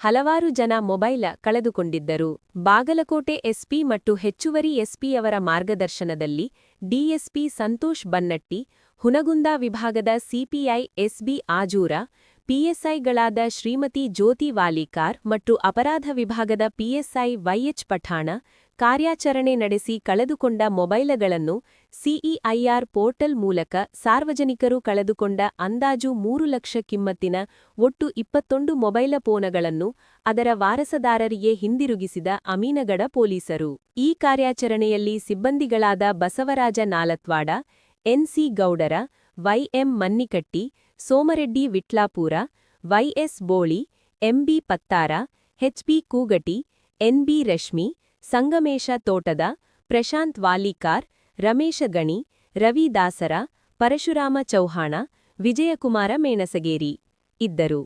ಹಲವಾರು ಜನ mobile ಕಳೆದುಕೊಂಡಿದ್ದರು. Bagalkot SP ಮತ್ತು ಹೆಚ್ಚುವರಿ ಎಸ್ಪಿಯವರ ಮಾರ್ಗದರ್ಶನದಲ್ಲಿ ಡಿಎಸ್ಪಿ ಸಂತೋಷ್ ಬನ್ನಟ್ಟಿ, ಹುನಗುಂದ ವಿಭಾಗದ ಸಿಪಿಐ ಎಸ್ಬಿ ಆಜೂರ, ಪಿಎಸ್ಐಗಳಾದ ಶ್ರೀಮತಿ ಜ್ಯೋತಿ ವಾಲಿಕಾರ್ ಮತ್ತು ಅಪರಾಧ ವಿಭಾಗದ ಪಿಎಸ್ಐ ವೈಎಚ್ ಪಠಾಣ ಕಾರ್ಯಾಚರಣೆ ನಡೆಸಿ ಕಳೆದುಕೊಂಡ ಮೊಬೈಲಗಳನ್ನು ಸಿಇಐಆರ್ ಪೋರ್ಟಲ್ ಮೂಲಕ ಸಾರ್ವಜನಿಕರು ಕಳೆದುಕೊಂಡ ಅಂದಾಜು ಮೂರು ಲಕ್ಷ ಕಿಮ್ಮತ್ತಿನ ಒಟ್ಟು ಇಪ್ಪತ್ತೊಂದು ಮೊಬೈಲ ಫೋನಗಳನ್ನು ಅದರ ವಾರಸದಾರರಿಗೆ ಹಿಂದಿರುಗಿಸಿದ ಅಮೀನಗಡ ಪೊಲೀಸರು. ಈ ಕಾರ್ಯಾಚರಣೆಯಲ್ಲಿ ಸಿಬ್ಬಂದಿಗಳಾದ Basavaraj Nalatwad, NC Gowdar, YM Mannikatti, Somareddy Vitlapur, YS Boli, MB Pattar, HB Kugati, NB Rashmi Sangamesh Thotad Prashant Valikar Ramesh ಗಣಿ ರವಿ ದಾಸರ ಪರಶುರಾಮ ಚೌಹಾಣ ವಿಜಯಕುಮಾರ ಮೇಣಸಗೇರಿ ಇದ್ದರು.